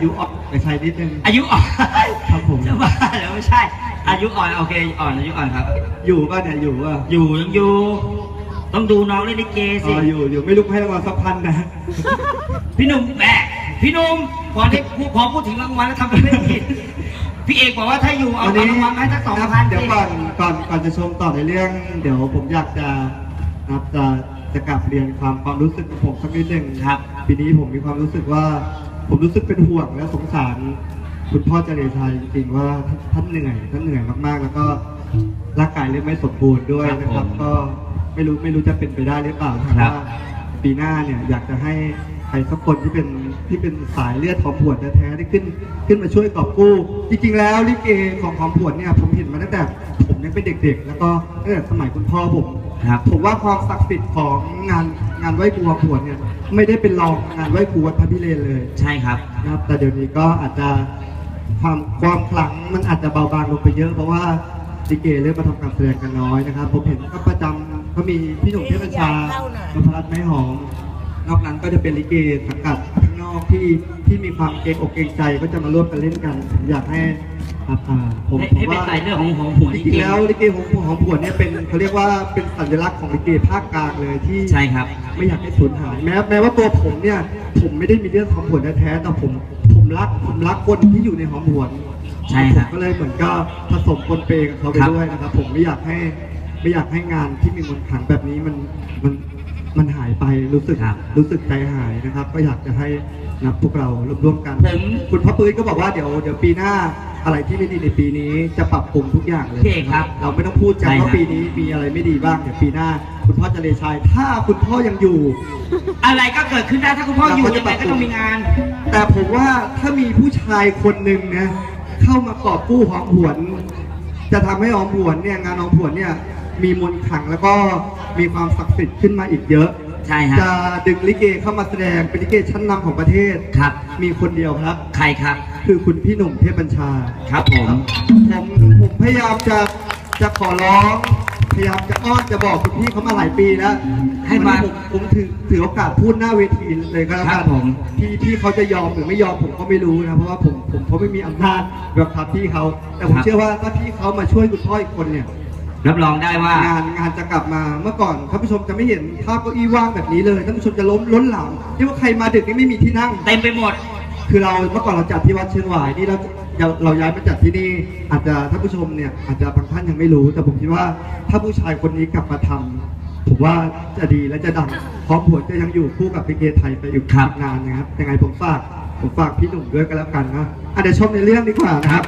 อายุอ่อนไปใช้นิดนึง อายุอ่อนครับผม จะบ้าแล้วไม่ใช่ อายุอ่อนโอเคอ่อนอายุอ่อนครับ อยู่ป่ะเนี่ยอยู่ป่ะอยู่ยังอยู่ ต้องดูน้องเล่นลิเกอ๋สิออยู่อยู่ไม่ลุกให้รางวัลสักพันนะพี่หนุ่มแหมพี่หนุ่มพอที่พูดพอพูดถึงรางวัลแล้วทำเป็นไม่ดีพี่เอกบอกว่าถ้าอยู่เอาวันเอานี้รางวัลมาให้สักสองครับพันเดี๋ยวก่อนก่อนก่อนจะชมต่อในเรื่อง เดี๋ยวผมอยากจะนะครับจะจะกลับเรียนความความรู้สึกของผมสักนิดหนึ่งครับปีนี้ผมมีความรู้สึกว่า ผมรู้สึกเป็นห่วงและสงสาร คุณพ่อเจริญชัยจริงๆว่าท่านเหนื่อยท่านเหนื่อยมากๆ แล้วก็ร่างกายเริ่มไม่สมบูรณ์ด้วยนะครับก็ไม่รู้ไม่รู้จะเป็นไปได้หรือเปล่าแต่ว่าปีหน้าเนี่ยอยากจะให้ใครสักคนที่เป็นที่เป็นสายเลือดของผวนแท้ๆได้ขึ้น ขึ้นมาช่วยกอบกู้ จริงๆแล้วลิเกของของผวนเนี่ยผมเห็นมาตั้งแต่ผมยังเป็นเด็กๆ แล้วก็ตั้งแต่สมัยคุณพ่อผม ครับ ผมว่าความศักดิ์สิทธิ์ของงาน งานไหว้ครูของผวนเนี่ยไม่ได้เป็นรองงานไหว้ครูวัดพระพิเรนเลยใช่ครับ นะครับ แต่เดี๋ยวนี้ก็อาจจะความความขลังมันอาจจะเบาบางลงไปเยอะเพราะว่าลิเกเริ่มมาทำการแสดงกันน้อยนะครับ ผมเห็นก็ประจำก็มีพี่หนุ่มเทพบัญชานพรัตน์ไม้หอมนอกนั้นก็จะเป็นลิเกสังกัดข้างน อกที่ที่มีความเกรงอกเกรงใจก็จะมาร่วมกันเล่นกันผมอยากให้ครับอ่าผมให้ผมให้เป็นว่าสายเลือดของของหัวจจริริงงๆแล้วลิเกของของผวนเนี่ยเป็นเขาเรียกว่าเป็นสัญลักษณ์ของลิเกภาคกลางเลยที่ ใช่ครับ ไม่อยากให้สูญหายแม้แม้ว่าตัวผมเนี่ย ผมไม่ได้มีเรื่องหอมหวนแท้ๆแต่ผมผมรักผมรักคนที่อยู่ในหอมหวนใช่ครับผมก็เลยเหมือนก็ผสมปนเปกับเขาไปครับ ด้วยนะครับ ผมไม่อยากให้ไม่อยากให้งานที่มีมนต์ขลังแบบนี้มันมัน มันหายไปรู้สึกครับรู้สึกใจหายนะครับ ก็อยากจะให้นะพวกเราร่วมๆกันผม คุณพ่อปื้ยก็บอกว่าเดี๋ยวเดี๋ยวปีหน้าอะไรที่ไม่ดีในปีนี้จะปรับปรุงทุกอย่างเลยพี่เอกครับเราไม่ต้องพูดกันใช่ครับ ว่าปีนี้มีอะไรไม่ดีบ้างเดี๋ยวปีหน้า คุณพ่อเจะเลชัยถ้าคุณพ่อยังอยู่ อะไรก็เกิดขึ้นได้ถ้าคุณพ่ออยู่ยังไงก็ต้องมีงาน แต่ผมว่าถ้ามีผู้ชายคนหนึ่งนะเข้ามากอบกู้หอมหวน จะทำให้หอมหวนเนี่ยงานหอมหวนเนี่ย มีมนต์ขลังแล้วก็มีความศักดิ์สิทธิ์ขึ้นมาอีกเยอะ ใช่ฮะ จะดึงลิเกเข้ามาแสดงเป็นลิเกชั้นนำของประเทศ ครับ มีคนเดียวครับ ใครครับ คือคุณพี่หนุ่มเทพบัญชา ครับผม ผมผมพยายามจะจะขอร้อง พยายามจะอ้อนจะบอกคุณพี่เขามาหลายปีแล้วให้มาวันนี้ผมผมถือถือโอกาสพูดหน้าเวทีเลยก็แล้วครักับนผม พี่พี่เขาจะยอมหรือไม่ยอมผมก็ไม่รู้นะเพราะว่าผมผมเขาไม่มีอำนาจแบบครับพี่เขาแต่ผมเชื่อว่าถ้าพี่เขามาช่วยคุณพ่ออีกคนเนี่ย รับรองได้ว่า งานงานจะกลับมาเมื่อก่อนท่านผู้ชมจะไม่เห็นภาพเก้าอี้ว่างแบบนี้เลยท่านผู้ชมจะล้มล้นหลามที่ว่าใครมาดึกนี่ไม่มีที่นั่ง เต็มไปหมด คือเราเมื่อก่อนเราจัดที่วัดเชียงหวายนี่เราเราเราย้ายมาจัดที่นี่ อาจจะท่านผู้ชมเนี่ยอาจจะบางท่านยังไม่รู้ แต่ผมคิดว่าถ้าผู้ชายคนนี้กลับมาทำผมว่าจะดีและจะดังพร้อมผวนจะยังอยู่คู่กับพิเกไทยไปอีกครับ นานนะครับยังไงผมฝากผมฝากพี่หนุ่มด้วยกันแล้วกันนะอะเดี๋ยวชมในเรื่องดีกว่านะครับ